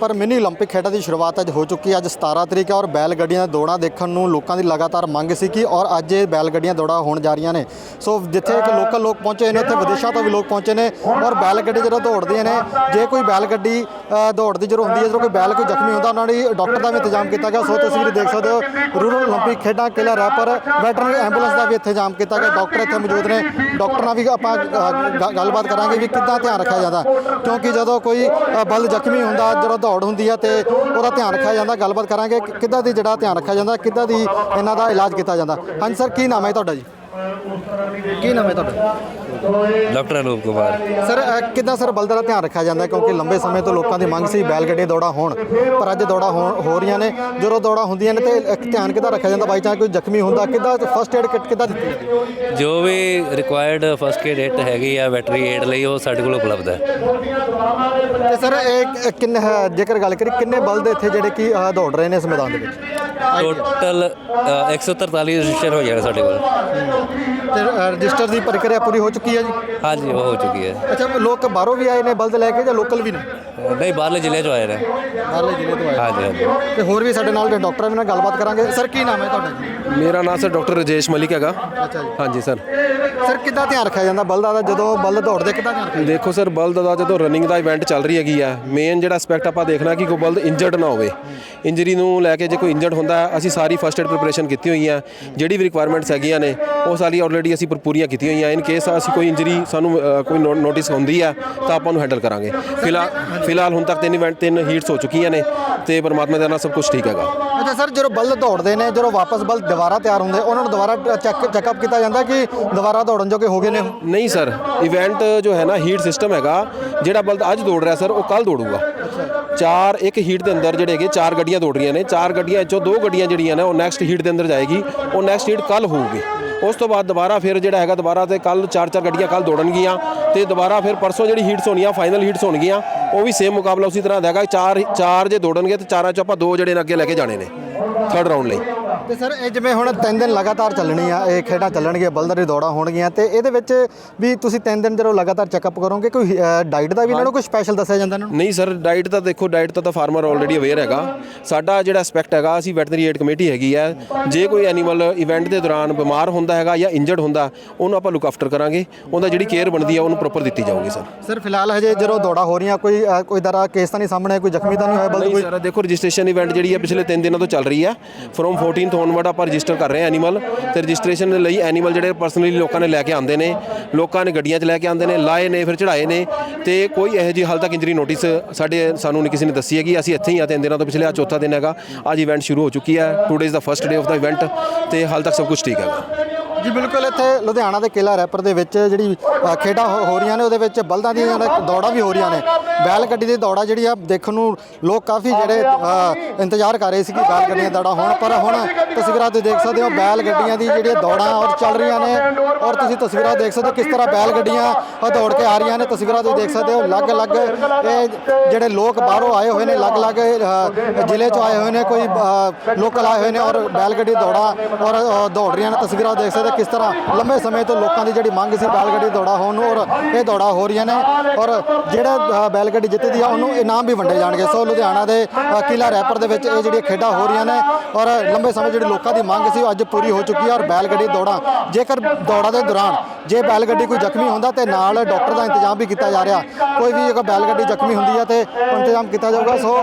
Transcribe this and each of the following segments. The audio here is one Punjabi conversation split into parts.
ਰੈਪਰ ਮਿਨੀ 올림픽 ਖੇਡਾਂ ਦੀ ਸ਼ੁਰੂਆਤ ਅੱਜ ਹੋ ਚੁੱਕੀ ਹੈ ਅੱਜ 17 ਤਰੀਕ ਹੈ ਔਰ ਬੈਲ ਗੱਡੀਆਂ ਦੀਆਂ ਦੌੜਾਂ ਦੇਖਣ ਨੂੰ ਲੋਕਾਂ ਦੀ ਲਗਾਤਾਰ ਮੰਗ ਸੀ ਕਿ ਔਰ ਅੱਜ ਇਹ ਬੈਲ ਗੱਡੀਆਂ ਦੌੜਾਂ ਹੋਣ ਜਾ ਰਹੀਆਂ ਨੇ ਸੋ ਜਿੱਥੇ ਇੱਕ ਲੋਕਲ ਲੋਕ ਪਹੁੰਚੇ ਨੇ ਉੱਥੇ ਵਿਦੇਸ਼ਾਂ ਤੋਂ ਵੀ ਲੋਕ ਪਹੁੰਚੇ ਨੇ ਔਰ ਬੈਲ ਗੱਡੀ ਜਦੋਂ ਦੌੜਦੀਆਂ ਨੇ ਜੇ ਕੋਈ ਬੈਲ ਗੱਡੀ ਅ, ਦੌੜਦੀ ਜਦੋਂ ਹੁੰਦੀ ਹੈ ਜਦੋਂ ਕੋਈ ਬੈਲ ਕੋਈ ਜ਼ਖਮੀ ਹੁੰਦਾ ਉਹਨਾਂ ਲਈ ਡਾਕਟਰ ਦਾ ਵੀ ਇੰਤਜ਼ਾਮ ਕੀਤਾ ਗਿਆ ਸੋ ਤਸਵੀਰ ਦੇਖ ਸਕਦੇ ਹੋ ਰੂਰਲ 올림픽 ਖੇਡਾਂ ਕਿਲਾ ਰੈਪਰ ਵੈਟਰਨਰੀ ਐਂਬੂਲੈਂਸ ਦਾ ਵੀ ਇੱਥੇ ਇੰਤਜ਼ਾਮ ਕੀਤਾ ਗਿਆ ਡਾਕਟਰ ਇੱਥੇ ਮੌਜੂਦ ਨੇ ਡਾਕਟਰ ਨਾਲ ਵੀ ਆਪਾਂ ਅ, ਗ- ਗੱਲਬਾਤ ਕਰਾਂਗੇ ਵੀ ਕਿੱਦਾਂ ਧਿਆਨ ਰੱਖਿਆ ਜਾਂਦਾ ਕਿਉਂਕਿ ਜਦੋਂ ਕੋਈ ਅ, ਬਲਦ ਜ਼ਖਮੀ ਹੁੰਦਾ ਜਦੋਂ ਦੌੜ ਹੁੰਦੀ ਹੈ ਤੇ ਉਹਦਾ ਧਿਆਨ ਰੱਖਿਆ ਜਾਂਦਾ, ਗੱਲਬਾਤ ਕਰਾਂਗੇ ਕਿ ਕਿੱਦਾਂ ਦੀ ਜਿਹੜਾ ਧਿਆਨ ਰੱਖਿਆ ਜਾਂਦਾ, ਕਿੱਦਾਂ ਦੀ ਇਹਨਾਂ ਦਾ ਇਲਾਜ ਕੀਤਾ ਜਾਂਦਾ। ਹਾਂਜੀ, ਸਰ, ਕੀ ਨਾਮ ਹੈ ਤੁਹਾਡਾ ਜੀ? ਕੀ ਨਾਮ ਹੈ ਤੁਹਾਡਾ? ਡਾਕਟਰ ਅਨੂਪ ਕੁਮਾਰ ਸਰ ਅ, ਕਿੱਦਾਂ ਸਰ ਬਲਦਾਂ ਦਾ ਧਿਆਨ ਰੱਖਿਆ ਜਾਂਦਾ ਹੈ? ਕਿਉਂਕਿ ਲੰਬੇ ਸਮੇਂ ਤੋਂ ਲੋਕਾਂ ਦੀ ਮੰਗ ਸੀ ਬੈਲ ਗੱਡੀਆਂ ਦੌੜਾਂ ਹੋਣ ਪਰ ਅੱਜ ਦੌੜਾਂ ਹੋਣ- ਹੋ ਰਹੀਆਂ ਨੇ। ਜਦੋਂ ਦੌੜਾਂ ਹੁੰਦੀਆਂ ਨੇ ਤੇ ਇੱਕ ਧਿਆਨ ਕਿੱਦਾਂ ਰੱਖਿਆ ਜਾਂਦਾ? ਬਾਈ ਚਾਂਸ ਕੋਈ ਜ਼ਖਮੀ ਹੁੰਦਾ ਕਿੱਦਾਂ ਫਸਟ ਏਡ ਕਿੱਟ ਕਿੱਦਾਂ ਦਿੱਤੀ? ਜਾਂਦੀ ਹੈ ਜੋ ਵੀ ਰਿਕੁਆਇਰਡ ਫਸਟ ਏਡ ਹਿੱਟ ਹੈਗੀ ਆ ਵੈਟਰੀ ਏਡ ਲਈ ਉਹ ਸਾਡੇ ਕੋਲ ਉਪਲਬਧ ਹੈ। ਤੇ ਸਰ ਇਹ ਕਿੰਨੇ ਜੇਕਰ ਗੱਲ ਕਰੀ ਕਿੰਨੇ ਬਲਦ ਇੱਥੇ ਜਿਹੜੇ ਕਿ ਦੌੜ ਰਹੇ ਨੇ ਇਸ ਮੈਦਾਨ ਦੇ ਵਿੱਚ? ਟੋਟਲ 143 ਰਜਿਸਟਰ ਹੋ ਜਾਣਾ ਸਾਡੇ ਕੋਲ ਤੇ ਰਜਿਸਟਰ ਦੀ ਪ੍ਰਕਿਰਿਆ ਪੂਰੀ ਹੋ ਚੁੱਕੀ ਹੈ ਜੀ? ਹਾਂਜੀ ਉਹ ਹੋ ਚੁੱਕੀ ਹੈ। ਅੱਛਾ ਲੋਕ ਬਾਹਰੋਂ ਵੀ ਆਏ ਨੇ ਬਲਦ ਲੈ ਕੇ ਜਾਂ ਲੋਕਲ ਵੀ ਨੇ? ਨਹੀਂ ਬਾਹਰਲੇ ਜ਼ਿਲ੍ਹੇ ਚੋਂ ਆਏ ਨੇ। ਬਾਹਰਲੇ ਜ਼ਿਲ੍ਹੇ ਤੋਂ ਆਏ ਹਾਂਜੀ ਹਾਂਜੀ। ਤੇ ਹੋਰ ਵੀ ਸਾਡੇ ਨਾਲ ਦੇ ਡਾਕਟਰਾਂ ਵੀ ਨਾਲ ਗੱਲਬਾਤ ਕਰਾਂਗੇ। ਸਰ ਕੀ ਨਾਮ ਹੈ ਤੁਹਾਡਾ ਜੀ? ਮੇਰਾ ਨਾਮ ਸਰ ਡਾਕਟਰ ਰਜੇਸ਼ ਮਲਿਕ ਹੈਗਾ। ਅੱਛਾ ਜੀ। ਹਾਂਜੀ ਸਰ। ਸਰ ਕਿੱਦਾਂ ਧਿਆਨ ਰੱਖਿਆ ਜਾਂਦਾ ਬਲਦਾਂ ਦਾ? ਜਦੋਂ ਬਲਦ ਦੌੜਦੇ ਕਿੱਦਾਂ ਧਿਆਨ ਰੱਖਿਆ ਦੇਖੋ ਸਰ ਬਲਦ ਦਾ ਜਦੋਂ ਰਨਿੰਗ ਦਾ ਇਵੈਂਟ ਚੱਲ ਰਹੀ ਹੈਗੀ ਆ ਮੇਨ ਜਿਹੜਾ ਐਸਪੈਕਟ ਆਪਾਂ ਦੇਖਣਾ ਕਿ ਕੋਈ ਬਲਦ ਇੰਜਰਡ ਨਾ ਹੋਵੇ। ਇੰਜਰੀ ਨੂੰ ਲੈ ਕੇ ਜੇ ਕੋਈ ਇੰਜਰਡ ਹੁੰਦਾ ਹੈ, ਅਸੀਂ ਸਾਰੀ ਫਸਟ ਏਡ ਪ੍ਰੀਪਰੇਸ਼ਨ ਕੀਤੀ ਹੋਈ ਆ। ਜਿਹੜੀ ਵੀ ਰਿਕੁਆਇਰਮੈਂਟਸ ਹੈਗੀਆਂ ਨੇ ਉਹ ਸਾਰੀ ਆਲਰੇਡੀ ਅਸੀਂ ਪੂ- ਪੂਰੀਆਂ ਕੀਤੀਆਂ ਹੋਈਆਂ ਇਨ ਕੇਸ ਅਸੀਂ ਕੋਈ ਇੰਜਰੀ ਸਾਨੂੰ ਕੋਈ ਨੋਟਿਸ ਹੁੰਦੀ ਆ ਤਾਂ ਆਪਾਂ ਨੂੰ ਹੈਂਡਲ ਕਰਾਂਗੇ। ਫਿਲਹਾਲ ਫਿਲਹਾਲ ਹੁਣ ਤੱਕ ਤਿੰਨ ਇਵੈਂਟ ਤਿੰਨ ਹੀਟਸ ਹੋ ਚੁੱਕੀਆਂ ਨੇ ਤੇ ਪਰਮਾਤਮਾ ਦੇ ਨਾਲ ਸਭ ਕੁਝ ਠੀਕ ਹੈਗਾ। ਅੱਛਾ ਸਰ ਜਦੋਂ ਬਲਦ ਦੌੜਦੇ ਨੇ ਜਦੋਂ ਵਾਪਸ ਬਲਦ ਦੁਬਾਰਾ ਤਿਆਰ ਹੁੰਦੇ ਉਹਨਾਂ ਨੂੰ ਦੁਬਾਰਾ ਚੈੱਕ ਚੈੱਕਅਪ ਕੀਤਾ ਜਾਂਦਾ ਕਿ ਦੁਬਾਰਾ ਦੌੜਨ ਜੋਗੇ ਹੋ ਗਏ ਨੇ? ਨਹੀਂ ਸਰ ਇਵੈਂਟ ਜੋ ਹੈ ਨਾ ਹੀਟ ਸਿਸਟਮ ਹੈਗਾ ਜਿਹੜਾ ਬਲਦ ਅੱਜ ਦੌੜ ਰਿਹਾ ਸਰ ਉਹ ਕੱਲ ਦੌੜੂਗਾ। ਚਾਰ, ਇੱਕ ਹੀਟ ਦੇ ਅੰਦਰ ਜਿਹੜੇ ਹੈਗੇ ਚਾਰ ਗੱਡੀਆਂ ਦੌੜ ਰਹੀਆਂ ਨੇ। ਚਾਰ ਗੱਡੀਆਂ ਚੋਂ ਦੋ ਗੱਡੀਆਂ ਜਿਹੜੀਆਂ ਨੇ, ਉਹ ਨੈਕਸਟ ਹੀਟ ਦੇ ਅੰਦਰ ਜਾਏਗੀ। ਉਹ ਨੈਕਸਟ ਹੀਟ ਕੱਲ ਹੋਊਗੀ। ਉਸ ਤੋਂ ਬਾਅਦ ਦੁਬਾਰਾ ਫਿਰ ਜਿਹੜਾ ਹੈਗਾ, ਦੁਬਾਰਾ ਤੇ ਕੱਲ ਚਾਰ ਚਾਰ ਗੱਡੀਆਂ ਕੱਲ ਦੌੜਨਗੀਆਂ ਤੇ ਦੁਬਾਰਾ ਫਿਰ ਪਰਸੋਂ ਜਿਹੜੀ ਹੀਟਸ ਹੋਣੀਆਂ ਫਾਈਨਲ ਹੀਟਸ ਹੋਣਗੀਆਂ, ਉਹ ਵੀ ਸੇਮ ਮੁਕਾਬਲਾ ਉਸੇ ਤਰ੍ਹਾਂ ਦਾ ਹੈਗਾ। ਚਾਰ ਚਾਰ ਜੇ ਦੌੜਨਗੇ ਤੇ ਚਾਰਾਂ ਚੋਂ ਆਪਾਂ ਦੋ ਜਿਹੜੇ ਨੇ ਅੱਗੇ ਲੈ ਕੇ ਜਾਣੇ ਨੇ ਥਰਡ ਰਾਊਂਡ ਲਈ। ਤੇ ਸਰ ਇਹ ਜਿਵੇਂ ਹੁਣ ਤਿੰਨ ਦਿਨ ਲਗਾਤਾਰ ਚੱਲਣੀ ਆ ਇਹ ਖੇਡਾਂ ਚੱਲਣਗੀਆਂ ਬਲਦਾਂ ਦੀ ਦੌੜਾਂ ਹੋਣਗੀਆਂ ਤੇ ਇਹਦੇ ਵਿੱਚ ਵੀ ਤੁਸੀਂ ਤਿੰਨ ਦਿਨ ਜਦੋਂ ਲਗਾਤਾਰ ਚੈੱਕਅਪ ਕਰੋਗੇ ਕੋਈ ਡਾਈਟ ਦਾ ਵੀ ਇਹਨਾਂ ਨੂੰ ਕੋਈ ਸਪੈਸ਼ਲ ਦੱਸਿਆ ਜਾਂਦਾ ਇਹਨਾਂ ਨੂੰ? ਨਹੀਂ ਸਰ ਡਾਈਟ ਤਾਂ ਦੇਖੋ ਡਾਈਟ ਤਾਂ ਤਾਂ ਫਾਰਮਰ ਆਲਰੇਡੀ ਅਵੇਅਰ ਹੈਗਾ। ਸਾਡਾ ਜਿਹੜਾ ਐਸਪੈਕਟ ਹੈਗਾ ਅਸੀਂ ਵੈਟਰਨਰੀ ਏਡ ਕਮੇਟੀ ਹੈਗੀ ਹੈ ਜੇ ਕੋਈ ਐਨੀਮਲ ਇਵੈਂਟ ਦੇ ਦੌਰਾਨ ਬਿਮਾਰ ਹੁੰਦਾ ਹੈਗਾ ਜਾਂ ਇੰਜਰਡ ਹੁੰਦਾ ਉਹਨੂੰ ਆਪਾਂ ਲੁੱਕ ਆਫਟਰ ਕਰਾਂਗੇ। ਉਹਦਾ ਜਿਹੜੀ ਕੇਅਰ ਬਣਦੀ ਹੈ ਉਹਨੂੰ ਪ੍ਰੋਪਰ ਦਿੱਤੀ ਜਾਊਗੀ ਸਰ। ਸਰ ਫਿਲਹਾਲ ਹਜੇ ਜਦੋਂ ਦੌੜਾਂ ਹੋ ਰਹੀਆਂ ਕੋਈ ਕੋਈ ਦਰਾ ਕੇਸ ਤਾਂ ਨਹੀਂ ਸਾਹਮਣੇ ਕੋਈ ਜ਼ਖਮੀ ਤਾਂ ਨਹੀਂ ਹੋਇਆ ਨਹੀਂ ਕੋਈ? ਸਰ ਦੇਖੋ ਰਜਿਸਟ੍ਰੇਸ਼ਨ ਇਵੈਂਟ ਜਿਹੜੀ ਹੈ ਪਿਛਲੇ 3 ਦਿਨਾਂ ਤੋਂ ਚੱਲ ਰਹੀ ਹੈ ਫਰੋਮ 14th ਔਨਵਰਡ ਆਪਾਂ ਰਜਿਸਟਰ ਕਰ ਰਹੇ ਹਾਂ ਐਨੀਮਲ ਤੇ ਰਜਿਸਟ੍ਰੇਸ਼ਨ ਲਈ ਐਨੀਮਲ ਜਿਹੜੇ ਪਰਸਨਲੀ ਲੋਕਾਂ ਨੇ ਲੈ ਕੇ ਆਉਂਦੇ ਨੇ, ਲੋਕਾਂ ਨੇ ਗੱਡੀਆਂ 'ਚ ਲੈ ਕੇ ਆਉਂਦੇ ਨੇ, ਲਾਏ ਨੇ, ਫਿਰ ਚੜਾਏ ਨੇ ਤੇ ਕੋਈ ਇਹੋ ਜਿਹੀ ਹਾਲ ਤੱਕ ਇੰਜਰੀ ਨੋਟਿਸ ਸਾਡੇ ਸਾਨੂੰ ਨਹੀਂ ਕਿਸੇ ਨੇ ਦੱਸੀ ਹੈ ਕਿ ਅਸੀਂ ਇੱਥੇ ਹੀ ਆ ਤਿੰਨ ਦਿਨਾਂ ਤੋਂ ਪਿਛਲੇ ਆ ਚੌਥਾ ਦਿਨ ਹੈਗਾ। ਅੱਜ ਇਵੈਂਟ ਸ਼ੁਰੂ ਹੋ ਚੁੱਕੀ ਹੈ। ਟੂ ਡੇਜ਼ ਦਾ first day of the event ਤੇ ਹਾਲ ਤੱਕ ਸਭ ਕੁਝ ਠੀਕ ਹੈਗਾ। ਜੀ ਬਿਲਕੁਲ ਇੱਥੇ ਲੁਧਿਆਣਾ ਦੇ ਕਿਲਾ ਰੈਪਰ ਦੇ ਵਿੱਚ ਜਿਹੜੀ ਖੇਡਾਂ ਹੋ ਹੋ ਰਹੀਆਂ ਨੇ, ਉਹਦੇ ਵਿੱਚ ਬਲਦਾਂ ਦੀਆਂ ਦੌੜਾਂ ਵੀ ਹੋ ਰਹੀਆਂ ਨੇ। ਬੈਲ ਗੱਡੀ ਦੀ ਦੌੜਾਂ ਜਿਹੜੀ ਆ, ਦੇਖਣ ਨੂੰ ਲੋਕ ਕਾਫੀ ਜਿਹੜੇ ਇੰਤਜ਼ਾਰ ਕਰ ਰਹੇ ਸੀ ਕਿ ਬੈਲ ਗੱਡੀਆਂ ਦੌੜਾਂ ਹੋਣ, ਪਰ ਹੁਣ ਤਸਵੀਰਾਂ ਤੁਸੀਂ ਦੇਖ ਸਕਦੇ ਹੋ, ਬੈਲ ਗੱਡੀਆਂ ਦੀ ਜਿਹੜੀਆਂ ਦੌੜਾਂ ਔਰ ਚੱਲ ਰਹੀਆਂ ਨੇ, ਔਰ ਤੁਸੀਂ ਤਸਵੀਰਾਂ ਦੇਖ ਸਕਦੇ ਹੋ ਕਿਸ ਤਰ੍ਹਾਂ ਬੈਲ ਗੱਡੀਆਂ ਦੌੜ ਕੇ ਆ ਰਹੀਆਂ ਨੇ। ਤਸਵੀਰਾਂ ਤੁਸੀਂ ਦੇਖ ਸਕਦੇ ਹੋ, ਅਲੱਗ-ਅਲੱਗ, ਇਹ ਜਿਹੜੇ ਲੋਕ ਬਾਹਰੋਂ ਆਏ ਹੋਏ ਨੇ, ਅਲੱਗ-ਅਲੱਗ ਜ਼ਿਲ੍ਹੇ ਚੋਂ ਆਏ ਹੋਏ ਨੇ, ਕੋਈ ਲੋਕਲ ਆਏ ਹੋਏ ਨੇ ਔਰ ਬੈਲ ਗੱਡੀ ਦੌੜਾਂ ਔਰ ਦੌੜ ਰਹੀਆਂ ਨੇ। ਤਸਵੀਰਾਂ ਦੇਖ ਸਕਦੇ ਕਿਸ ਤਰ੍ਹਾਂ ਲੰਬੇ ਸਮੇਂ ਤੋਂ ਲੋਕਾਂ ਦੀ ਜਿਹੜੀ ਮੰਗ ਸੀ ਬੈਲ ਗੱਡੀ ਦੌੜਾ ਹੋਣ ਨੂੰ ਔਰ ਇਹ ਦੌੜਾ ਹੋ ਰਹੀਆਂ ਨੇ ਔਰ ਜਿਹੜਾ ਅ, ਬੈਲ ਗੱਡੀ ਜਿੱਤਦੀ ਆ ਉਹਨੂੰ ਇਨਾਮ ਵੀ ਵੰਡੇ ਜਾਣਗੇ। ਸੋ ਲੁਧਿਆਣਾ ਦੇ ਅ, ਕਿਲਾ ਰੈਪਰ ਦੇ ਵਿੱਚ ਇਹ ਜਿਹੜੀਆਂ ਖੇਡਾਂ ਹੋ ਰਹੀਆਂ ਨੇ ਔਰ ਲੰਬੇ ਸਮੇਂ ਜਿਹੜੀ ਲੋਕਾਂ ਦੀ ਮੰਗ ਸੀ ਉਹ ਅੱਜ ਪੂਰੀ ਹੋ ਚੁੱਕੀ ਹੈ ਔਰ ਬੈਲ ਗੱਡੀ ਦੌੜਾਂ ਜੇਕਰ ਦੌੜਾ ਦੇ ਦੌਰਾਨ ਜੇ ਬੈਲ ਗੱਡੀ ਕੋਈ ਜ਼ਖਮੀ ਹੁੰਦਾ ਤੇ ਨਾਲ ਡਾਕਟਰ ਦਾ ਇੰਤਜ਼ਾਮ ਵੀ ਕੀਤਾ ਜਾ ਰਿਹਾ। ਕੋਈ ਵੀ ਅਗਰ ਬੈਲ ਗੱਡੀ ਜ਼ਖਮੀ ਹੁੰਦੀ ਹੈ ਤੇ ਇੰਤਜ਼ਾਮ ਕੀਤਾ ਜਾਊਗਾ। ਸੋ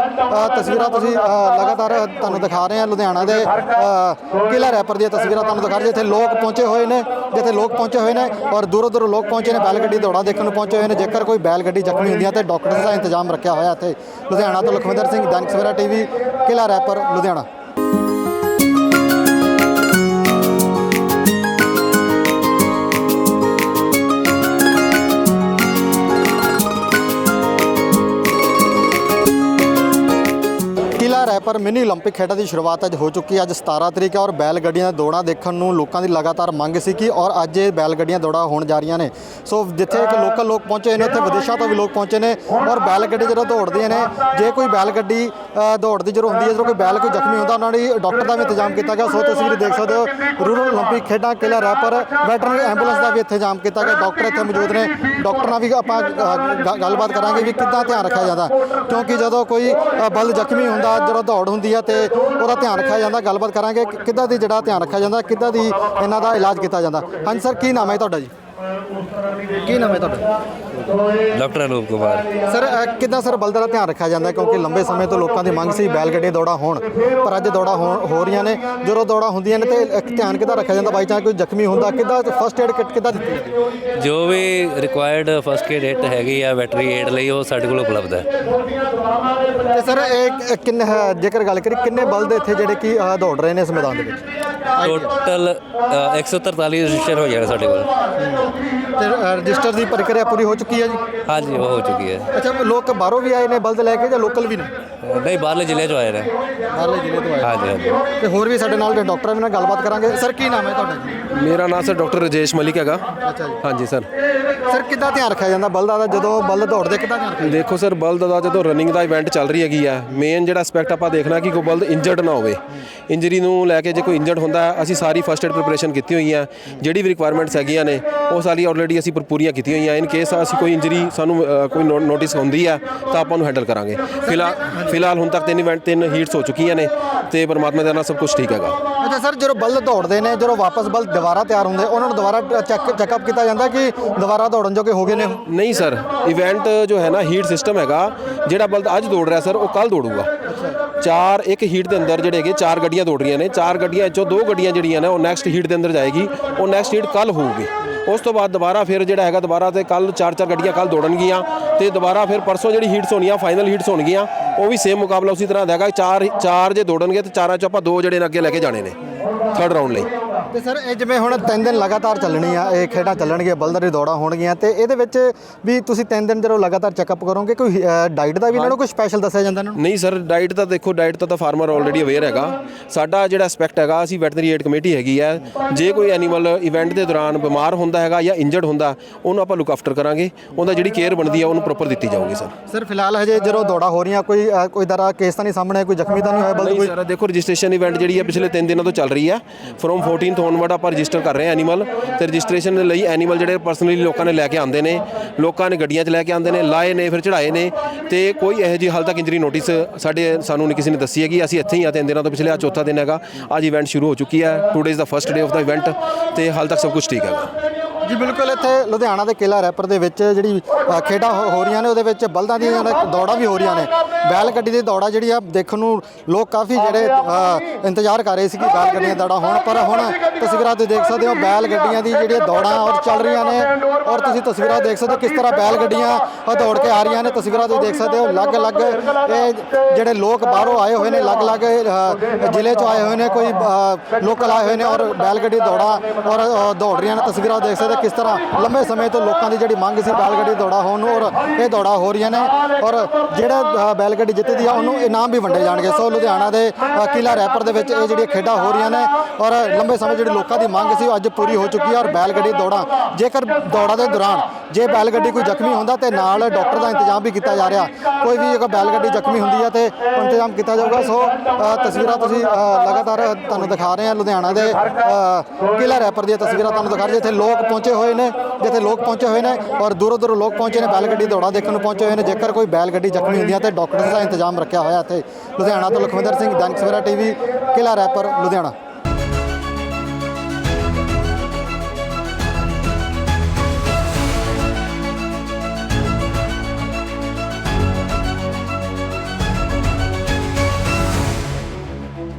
ਤਸਵੀਰਾਂ ਤੁਸੀਂ ਲਗਾਤਾਰ ਤੁਹਾਨੂੰ ਦਿਖਾ ਰਹੇ ਹਾਂ ਲੁਧਿਆਣਾ ਦੇ ਅ, ਕਿਲਾ ਰੈਪਰ ਦੀਆਂ ਤਸਵੀਰਾਂ ਤੁਹਾਨੂੰ ਦਿਖਾ ਰਹੇ ਜਿੱਥੇ ਲੋਕ ਪਹੁੰਚੇ ਪਹੁੰਚੇ ਹੋਏ ਨੇ, ਜਿੱਥੇ ਲੋਕ ਪਹੁੰਚੇ ਹੋਏ ਨੇ ਔਰ ਦੂਰੋਂ ਦੂਰੋਂ ਲੋਕ ਪਹੁੰਚੇ ਨੇ ਬੈਲ ਗੱਡੀ ਦੌੜਾ ਦੇਖਣ ਨੂੰ ਪਹੁੰਚੇ ਹੋਏ ਨੇ। ਜੇਕਰ ਕੋਈ ਬੈਲ ਗੱਡੀ ਜ਼ਖਮੀ ਹੁੰਦੀ ਹੈ ਤੇ ਡਾਕਟਰ ਦਾ ਇੰਤਜ਼ਾਮ ਰੱਖਿਆ ਹੋਇਆ ਇੱਥੇ। ਲੁਧਿਆਣਾ ਤੋਂ ਲਖਵਿੰਦਰ ਸਿੰਘ, ਦੈਨਿਕ ਸਵੇਰਾ ਟੀਵੀ ਕਿਲਾ ਰੈਪਰ ਲੁਧਿਆਣਾ। ਕਿਲਾ ਕਿਲਾ ਰੈਪਰ ਮਿਨੀ 올림픽 ਖੇਡਾਂ ਦੀ ਸ਼ੁਰੂਆਤ ਅੱਜ ਹੋ ਚੁੱਕੀ ਹੈ ਅੱਜ 17 ਤਰੀਕ ਹੈ ਔਰ ਬੈਲ ਗੱਡੀਆਂ ਦੀਆਂ ਦੌੜਾਂ ਦੇਖਣ ਨੂੰ ਲੋਕਾਂ ਦੀ ਲਗਾਤਾਰ ਮੰਗ ਸੀ ਕਿ ਔਰ ਅੱਜ ਇਹ ਬੈਲ ਗੱਡੀਆਂ ਦੌੜਾਂ ਹੋਣ ਜਾ ਰਹੀਆਂ ਨੇ ਸੋ ਜਿੱਥੇ ਇੱਕ ਲੋਕਲ ਲੋਕ ਪਹੁੰਚੇ ਨੇ ਉੱਥੇ ਵਿਦੇਸ਼ਾਂ ਤੋਂ ਵੀ ਲੋਕ ਪਹੁੰਚੇ ਨੇ ਔਰ ਬੈਲ ਗੱਡੀ ਜਦੋਂ ਦੌੜਦੀਆਂ ਨੇ ਜੇ ਕੋਈ ਬੈਲ ਗੱਡੀ ਅ, ਦੌੜਦੀ ਜਦੋਂ ਹੁੰਦੀ ਹੈ ਜਦੋਂ ਕੋਈ ਬੈਲ ਕੋਈ ਜ਼ਖਮੀ ਹੁੰਦਾ ਉਹਨਾਂ ਲਈ ਡਾਕਟਰ ਦਾ ਵੀ ਇੰਤਜ਼ਾਮ ਕੀਤਾ ਗਿਆ ਸੋ ਤਸਵੀਰ ਦੇਖ ਸਕਦੇ ਹੋ ਰੂਰਲ 올림픽 ਖੇਡਾਂ ਕਿਲਾ ਰੈਪਰ ਵੈਟਰਨਰੀ ਐਂਬੂਲੈਂਸ ਦਾ ਵੀ ਇੱਥੇ ਇੰਤਜ਼ਾਮ ਕੀਤਾ ਗਿਆ ਡਾਕਟਰ ਇੱਥੇ ਮੌਜੂਦ ਨੇ ਡਾਕਟਰ ਨਾਲ ਵੀ ਆਪਾਂ ਅ, ਗ- ਗੱਲਬਾਤ ਕਰਾਂਗੇ ਵੀ ਕਿੱਦਾਂ ਧਿਆਨ ਰੱਖਿਆ ਜਾਂਦਾ ਕਿਉਂਕਿ ਜਦੋਂ ਕੋਈ ਅ, ਬਲਦ ਜ਼ਖਮੀ ਹੁੰਦਾ ਜਦੋਂ ਦੌੜ ਹੁੰਦੀ ਹੈ ਤੇ ਉਹਦਾ ਧਿਆਨ ਰੱਖਿਆ ਜਾਂਦਾ। ਗੱਲਬਾਤ ਕਰਾਂਗੇ ਕਿ ਕਿੱਦਾਂ ਦੀ ਜਿਹੜਾ ਧਿਆਨ ਰੱਖਿਆ ਜਾਂਦਾ, ਕਿੱਦਾਂ ਦੀ ਇਹਨਾਂ ਦਾ ਇਲਾਜ ਕੀਤਾ ਜਾਂਦਾ। ਹਾਂਜੀ, ਸਰ, ਕੀ ਨਾਮ ਹੈ ਤੁਹਾਡਾ ਜੀ? ਕੀ ਨਾਮ ਹੈ ਤੁਹਾਡਾ? ਡਾਕਟਰ ਅਨੂਪ ਕੁਮਾਰ। ਸਰ ਅ, ਕਿੱਦਾਂ ਸਰ ਬਲਦਾਂ ਦਾ ਧਿਆਨ ਰੱਖਿਆ ਜਾਂਦਾ ਹੈ? ਕਿਉਂਕਿ ਲੰਬੇ ਸਮੇਂ ਤੋਂ ਲੋਕਾਂ ਦੀ ਮੰਗ ਸੀ ਬੈਲ ਗੱਡੀ ਦੌੜਾ ਹੋਣ ਪਰ ਅੱਜ ਦੌੜਾ ਹੋਣ- ਹੋ ਰਹੀਆਂ ਨੇ। ਜਦੋਂ ਦੌੜਾ ਹੁੰਦੀਆਂ ਨੇ ਤੇ ਧਿਆਨ ਕਿੱਦਾਂ ਰੱਖਿਆ ਜਾਂਦਾ ਬਾਈ ਚਾਂਸ ਕੋਈ ਜ਼ਖਮੀ ਹੁੰਦਾ? ਕਿੱਦਾਂ ਫਸਟ ਏਡ ਕਿੱਟ ਕਿੱਦਾਂ ਦਿੱਤੀ? ਜਾਂਦੀ ਹੈ ਜੋ ਵੀ ਰਿਕੁਆਇਰਡ ਫਸਟ ਏਡ ਕਿੱਟ ਹੈਗੀ ਆ ਵੈਟਰੀ ਏਡ ਲਈ ਉਹ ਸਾਡੇ ਕੋਲ ਉਪਲਬਧ ਹੈ। ਤੇ ਸਰ ਇਹ ਕਿੰਨੇ ਹੈ, ਜੇਕਰ ਗੱਲ ਕਰੀ ਕਿੰਨੇ ਬਲਦ ਇੱਥੇ ਜਿਹੜੇ ਕਿ ਅ, ਦੌੜ ਰਹੇ ਨੇ ਇਸ ਮੈਦਾਨ ਦੇ ਵਿੱਚ? ਟੋਟਲ 143 ਰਜਿਸਟਰ ਹੋ ਜਾਣੇ ਸਾਡੇ ਕੋਲ। ਤੇ ਅ, ਰਜਿਸਟਰ ਦੀ ਪ੍ਰਕਿਰਿਆ ਪੂਰੀ ਹੋ ਚੁੱਕੀ ਹੈ ਜੀ? ਹਾਂਜੀ ਉਹ ਹੋ ਚੁੱਕੀ ਹੈ। ਅੱਛਾ ਲੋਕ ਬਾਹਰੋਂ ਵੀ ਆਏ ਨੇ ਬਲਦ ਲੈ ਕੇ ਜਾਂ ਲੋਕਲ ਵੀ ਨੇ? ਨਹੀਂ ਬਾਹਰਲੇ ਜ਼ਿਲ੍ਹੇ ਚੋਂ ਆਏ ਨੇ। ਬਾਹਰਲੇ ਜ਼ਿਲ੍ਹੇ ਤੋਂ ਆਏ ਹਾਂਜੀ ਹਾਂਜੀ। ਤੇ ਹੋਰ ਵੀ ਸਾਡੇ ਨਾਲ ਡਾਕਟਰ ਵੀ ਨਾਲ ਗੱਲਬਾਤ ਕਰਾਂਗੇ। ਸਰ ਕੀ ਨਾਮ ਹੈ ਤੁਹਾਡਾ ਜੀ? ਮੇਰਾ ਨਾਮ ਸਰ ਡਾਕਟਰ ਰਜੇਸ਼ ਮਲਿਕ ਹੈਗਾ। ਅੱਛਾ ਜੀ। ਹਾਂਜੀ ਸਰ। ਸਰ ਕਿੱਦਾਂ ਧਿਆਨ ਰੱਖਿਆ ਜਾਂਦਾ ਬਲਦਾਂ ਦਾ? ਜਦੋਂ ਬਲਦ ਦੌੜਦੇ ਕਿੱਦਾਂ ਧਿਆਨ ਰੱਖਿਆ ਦੇਖੋ ਸਰ ਬਲਦ ਦਾ ਜਦੋਂ ਰਨਿੰਗ ਦਾ ਇਵੈਂਟ ਚੱਲ ਰਹੀ ਹੈਗੀ ਆ ਮੇਨ ਜਿਹੜਾ ਐਸਪੈਕਟ ਆਪਾਂ ਦੇਖਣਾ ਕਿ ਕੋਈ ਬਲਦ ਇੰਜਰਡ ਨਾ ਹੋਵੇ। ਇੰਜਰੀ ਨੂੰ ਲੈ ਕੇ ਜੇ ਕੋਈ ਇੰਜਰਡ ਹੁੰਦਾ ਅਸੀਂ ਸਾਰੀ ਫਸਟ ਏਡ ਪ੍ਰੀਪਰੇਸ਼ਨ ਕੀਤੀ ਹੋਈ ਆ। ਜਿਹੜੀ ਵੀ ਰਿਕੁਆਇਰਮੈਂਟਸ ਹੈਗੀਆਂ ਨੇ ਉਹ ਸਾਰੀ ਆਲਰੇਡੀ ਅਸੀਂ ਪੂਰੀਆਂ ਕੀਤੀਆਂ ਹੋਈਆਂ। ਇਨ ਕੇਸ ਅਸੀਂ ਕੋਈ ਇੰਜਰੀ ਸਾਨੂੰ ਅ, ਕੋਈ ਨੋਟਿਸ ਹੁੰਦੀ ਆ ਤਾਂ ਆਪਾਂ ਨੂੰ ਹੈਂਡਲ ਕਰਾਂਗੇ। ਫਿਲਹਾਲ ਫਿਲਹਾਲ ਹੁਣ ਤੱਕ ਤਿੰਨ ਇਵੈਂਟ ਤਿੰਨ ਹੀਟਸ ਹੋ ਚੁੱਕੀਆਂ ਨੇ ਤੇ ਪਰਮਾਤਮਾ ਦੇ ਨਾਲ ਸਭ ਕੁਝ ਠੀਕ ਹੈਗਾ। ਅੱਛਾ ਸਰ ਜਦੋਂ ਬਲਦ ਦੌੜਦੇ ਨੇ ਜਦੋਂ ਵਾਪਸ ਬਲਦ ਦੁਬਾਰਾ ਤਿਆਰ ਹੁੰਦੇ ਉਹਨਾਂ ਨੂੰ ਦੁਬਾਰਾ ਚੈੱਕ ਚੈੱਕਅਪ ਕੀਤਾ ਜਾਂਦਾ ਕਿ ਦੁਬਾਰਾ ਦੌੜਨ ਜੋਗੇ ਹੋ ਗਏ ਨੇ? ਨਹੀਂ ਸਰ ਇਵੈਂਟ ਜੋ ਹੈ ਨਾ ਹੀਟ ਸਿਸਟਮ ਹੈਗਾ ਜਿਹੜਾ ਬਲਦ ਅੱਜ ਦੌੜ ਰਿਹਾ ਸਰ ਉਹ ਕੱਲ ਦੌੜੂਗਾ। ਚਾਰ ਇੱਕ ਹੀਟ ਦੇ ਅੰਦਰ ਜਿਹੜੇ ਹੈਗੇ ਚਾਰ ਗੱਡੀਆਂ ਦੌੜ ਰਹੀਆਂ ਨੇ ਚਾਰ ਗੱਡੀਆਂ ਚੋਂ ਦੋ ਗੱਡੀਆਂ ਜਿਹੜੀਆਂ ਨੇ ਉਹ ਨੈਕਸਟ ਹੀਟ ਦੇ ਅੰਦਰ ਜਾਏਗੀ ਉਹ ਨੈਕਸਟ ਹੀਟ ਕੱਲ ਹੋਊਗੀ। ਉਸ ਤੋਂ ਬਾਅਦ ਦੁਬਾਰਾ ਫਿਰ ਜਿਹੜਾ ਹੈਗਾ ਦੁਬਾਰਾ ਤੇ ਕੱਲ ਚਾਰ ਚਾਰ ਗੱਡੀਆਂ ਕੱਲ ਦੌੜਨਗੀਆਂ ਤੇ ਦੁਬਾਰਾ ਫਿਰ ਪਰਸੋਂ ਜਿਹੜੀ ਹੀਟਸ ਹੋਣੀਆਂ ਫਾਈਨਲ ਹੀਟਸ ਹੋਣਗੀਆਂ, ਉਹ ਵੀ ਸੇਮ ਮੁਕਾਬਲਾ ਉਸੇ ਤਰ੍ਹਾਂ ਦਾ ਹੈਗਾ। ਚਾਰ ਚਾਰ ਜੇ ਦੌੜਨਗੇ ਤੇ ਚਾਰਾਂ ਚੋਂ ਆਪਾਂ ਦੋ ਜਿਹੜੇ ਨੇ ਅੱਗੇ ਲੈ ਕੇ ਜਾਣੇ ਨੇ ਥਰਡ ਰਾਊਂਡ ਲਈ। ਤੇ ਸਰ ਇਹ ਜਿਵੇਂ ਹੁਣ ਤਿੰਨ ਦਿਨ ਲਗਾਤਾਰ ਚੱਲਣੀ ਆ ਇਹ ਖੇਡਾਂ ਚੱਲਣਗੀਆਂ ਬਲਦਾਂ ਦੀ ਦੌੜਾਂ ਹੋਣਗੀਆਂ ਤੇ ਇਹਦੇ ਵਿੱਚ ਵੀ ਤੁਸੀਂ ਤਿੰਨ ਦਿਨ ਜਦੋਂ ਲਗਾਤਾਰ ਚੈੱਕਅਪ ਕਰੋਗੇ ਕੋਈ ਡਾਈਟ ਦਾ ਵੀ ਇਹਨਾਂ ਨੂੰ ਕੋਈ ਸਪੈਸ਼ਲ ਦੱਸਿਆ ਜਾਂਦਾ ਇਹਨਾਂ ਨੂੰ? ਨਹੀਂ ਸਰ ਡਾਈਟ ਤਾਂ ਦੇਖੋ ਡਾਈਟ ਤਾਂ ਤਾਂ ਫਾਰਮਰ ਆਲਰੇਡੀ ਅਵੇਅਰ ਹੈਗਾ। ਸਾਡਾ ਜਿਹੜਾ ਐਸਪੈਕਟ ਹੈਗਾ ਅਸੀਂ ਵੈਟਰਨਰੀ ਏਡ ਕਮੇਟੀ ਹੈਗੀ ਹੈ ਜੇ ਕੋਈ ਐਨੀਮਲ ਇਵੈਂਟ ਦੇ ਦੌਰਾਨ ਬਿਮਾਰ ਹੁੰਦਾ ਹੈਗਾ ਜਾਂ ਇੰਜਰਡ ਹੁੰਦਾ ਉਹਨੂੰ ਆਪਾਂ ਲੁੱਕ ਆਫਟਰ ਕਰਾਂਗੇ। ਉਹਦਾ ਜਿਹੜੀ ਕੇਅਰ ਬਣਦੀ ਹੈ ਉਹਨੂੰ ਪ੍ਰੋਪਰ ਦਿੱਤੀ ਜਾਊਗੀ ਸਰ। ਸਰ ਫਿਲਹਾਲ ਹਜੇ ਜਦੋਂ ਦੌੜਾਂ ਹੋ ਰਹੀਆਂ ਕੋਈ ਕੋਈ ਦਰਾ ਕੇਸ ਤਾਂ ਨਹੀਂ ਸਾਹਮਣੇ ਕੋਈ ਜ਼ਖਮੀ ਤਾਂ ਨਹੀਂ ਹੋਇਆ ਕੋਈ? ਸਰ ਦੇਖੋ ਰਜਿਸਟ੍ਰੇਸ਼ਨ ਇਵੈਂਟ ਜਿਹੜੀ ਹੈ ਪਿਛਲੇ 3 ਦਿਨਾਂ ਤੋਂ ਚੱਲ ਰਹੀ ਹੈ ਫਰੋਮ 14th ਔਨਵਰਡ ਆਪਾਂ ਰਜਿਸਟਰ ਕਰ ਰਹੇ ਹਾਂ ਐਨੀਮਲ ਤੇ ਰਜਿਸਟ੍ਰੇਸ਼ਨ ਦੇ ਲਈ ਐਨੀਮਲ ਜਿਹੜੇ ਪਰਸਨਲੀ ਲੋਕਾਂ ਨੇ ਲੈ ਕੇ ਆਉਂਦੇ ਨੇ, ਲੋਕਾਂ ਨੇ ਗੱਡੀਆਂ 'ਚ ਲੈ ਕੇ ਆਉਂਦੇ ਨੇ, ਲਾਏ ਨੇ, ਫਿਰ ਚੜਾਏ ਨੇ ਤੇ ਕੋਈ ਇਹੋ ਜਿਹੀ ਹਾਲ ਤੱਕ ਇੰਜਰੀ ਨੋਟਿਸ ਸਾਡੇ ਸਾਨੂੰ ਨਹੀਂ ਕਿਸੇ ਨੇ ਦੱਸੀ ਹੈ ਕਿ ਅਸੀਂ ਇੱਥੇ ਹੀ ਆ ਤਿੰਨ ਦਿਨਾਂ ਤੋਂ ਪਿਛਲੇ ਆ ਚੌਥਾ ਦਿਨ ਹੈਗਾ। ਅੱਜ ਇਵੈਂਟ ਸ਼ੁਰੂ ਹੋ ਚੁੱਕੀ ਹੈ। ਟੂ ਡੇਜ਼ ਦਾ first day of the event ਤੇ ਹਾਲ ਤੱਕ ਸਭ ਕੁਝ ਠੀਕ ਹੈਗਾ। ਜੀ, ਬਿਲਕੁਲ ਇੱਥੇ ਲੁਧਿਆਣਾ ਦੇ ਕਿਲਾ ਰੈਪਰ ਦੇ ਵਿੱਚ ਜਿਹੜੀ ਖੇਡਾਂ ਹੋ ਹੋ ਰਹੀਆਂ ਨੇ, ਉਹਦੇ ਵਿੱਚ ਬਲਦਾਂ ਦੀਆਂ ਦੌੜਾਂ ਵੀ ਹੋ ਰਹੀਆਂ ਨੇ। ਬੈਲ ਗੱਡੀ ਦੀ ਦੌੜਾਂ ਜਿਹੜੀ ਆ, ਦੇਖਣ ਨੂੰ ਲੋਕ ਕਾਫੀ ਜਿਹੜੇ ਇੰਤਜ਼ਾਰ ਕਰ ਰਹੇ ਸੀ ਕਿ ਬੈਲ ਗੱਡੀਆਂ ਦੀ ਦੌੜਾਂ ਹੋਣ, ਪਰ ਹੁਣ ਤਸਵੀਰਾਂ ਤੁਸੀਂ ਦੇਖ ਸਕਦੇ ਹੋ, ਬੈਲ ਗੱਡੀਆਂ ਦੀ ਜਿਹੜੀਆਂ ਦੌੜਾਂ ਔਰ ਚੱਲ ਰਹੀਆਂ ਨੇ, ਔਰ ਤੁਸੀਂ ਤਸਵੀਰਾਂ ਦੇਖ ਸਕਦੇ ਹੋ ਕਿਸ ਤਰ੍ਹਾਂ ਬੈਲ ਗੱਡੀਆਂ ਦੌੜ ਕੇ ਆ ਰਹੀਆਂ ਨੇ। ਤਸਵੀਰਾਂ ਤੁਸੀਂ ਦੇਖ ਸਕਦੇ ਹੋ, ਅਲੱਗ-ਅਲੱਗ, ਇਹ ਜਿਹੜੇ ਲੋਕ ਬਾਹਰੋਂ ਆਏ ਹੋਏ ਨੇ, ਅਲੱਗ-ਅਲੱਗ ਜ਼ਿਲ੍ਹੇ ਚੋਂ ਆਏ ਹੋਏ ਨੇ, ਕੋਈ ਲੋਕਲ ਆਏ ਹੋਏ ਨੇ ਔਰ ਬੈਲ ਗੱਡੀ ਦੌੜਾਂ ਔਰ ਦੌੜ ਰਹੀਆਂ ਨੇ। ਤਸਵੀਰਾਂ ਦੇਖ ਸਕਦੇ ਕਿਸ ਤਰ੍ਹਾਂ ਲੰਬੇ ਸਮੇਂ ਤੋਂ ਲੋਕਾਂ ਦੀ ਜਿਹੜੀ ਮੰਗ ਸੀ ਬੈਲ ਗੱਡੀ ਦੌੜਾ ਹੋਣ ਨੂੰ ਔਰ ਇਹ ਦੌੜਾ ਹੋ ਰਹੀਆਂ ਨੇ ਔਰ ਜਿਹੜਾ ਅ, ਬੈਲ ਗੱਡੀ ਜਿੱਤਦੀ ਆ ਉਹਨੂੰ ਇਨਾਮ ਵੀ ਵੰਡੇ ਜਾਣਗੇ। ਸੋ ਲੁਧਿਆਣਾ ਦੇ ਅ, ਕਿਲ੍ਹਾ ਰੈਪਰ ਦੇ ਵਿੱਚ ਇਹ ਜਿਹੜੀਆਂ ਖੇਡਾਂ ਹੋ ਰਹੀਆਂ ਨੇ ਔਰ ਲੰਬੇ ਸਮੇਂ ਜਿਹੜੀ ਲੋਕਾਂ ਦੀ ਮੰਗ ਸੀ ਉਹ ਅੱਜ ਪੂਰੀ ਹੋ ਚੁੱਕੀ ਹੈ ਔਰ ਬੈਲ ਗੱਡੀ ਦੌੜਾਂ ਜੇਕਰ ਦੌੜਾਂ ਦੇ ਦੌਰਾਨ ਜੇ ਬੈਲ ਗੱਡੀ ਕੋਈ ਜ਼ਖਮੀ ਹੁੰਦਾ ਤੇ ਨਾਲ ਡਾਕਟਰ ਦਾ ਇੰਤਜ਼ਾਮ ਵੀ ਕੀਤਾ ਜਾ ਰਿਹਾ। ਕੋਈ ਵੀ ਅਗਰ ਬੈਲ ਗੱਡੀ ਜ਼ਖਮੀ ਹੁੰਦੀ ਹੈ ਤੇ ਇੰਤਜ਼ਾਮ ਕੀਤਾ ਜਾਊਗਾ। ਸੋ ਤਸਵੀਰਾਂ ਤੁਸੀਂ ਲਗਾਤਾਰ ਤੁਹਾਨੂੰ ਦਿਖਾ ਰਹੇ ਹਾਂ ਲੁਧਿਆਣਾ ਦੇ ਅ, ਕਿਲ੍ਹਾ ਰੈਪਰ ਦੀਆਂ ਤਸਵੀਰਾਂ ਤੁਹਾਨੂੰ ਦਿਖਾ ਰਹੇ ਜਿੱਥੇ ਲੋਕ ਪਹੁੰਚੇ ਹੋਏ ਨੇ ਜਿੱਥੇ ਲੋਕ ਪਹੁੰਚੇ ਹੋਏ ਨੇ ਔਰ ਦੂਰੋਂ ਦੂਰੋਂ ਲੋਕ ਪਹੁੰਚੇ ਨੇ ਬੈਲ ਗੱਡੀ ਦੌੜਾ ਦੇਖਣ ਨੂੰ ਪਹੁੰਚੇ ਹੋਏ ਨੇ। ਜੇਕਰ ਕੋਈ ਬੈਲ ਗੱਡੀ ਜ਼ਖਮੀ ਹੁੰਦੀ ਹੈ ਤੇ ਡਾਕਟਰ ਦਾ ਇੰਤਜ਼ਾਮ ਰੱਖਿਆ ਹੋਇਆ ਇੱਥੇ। ਲੁਧਿਆਣਾ ਤੋਂ ਲਖਵਿੰਦਰ ਸਿੰਘ ਦੈਨਿਕ ਸਵੇਰਾ ਟੀਵੀ ਕਿਲ੍ਹਾ ਰੈਪਰ ਲੁਧਿਆਣਾ।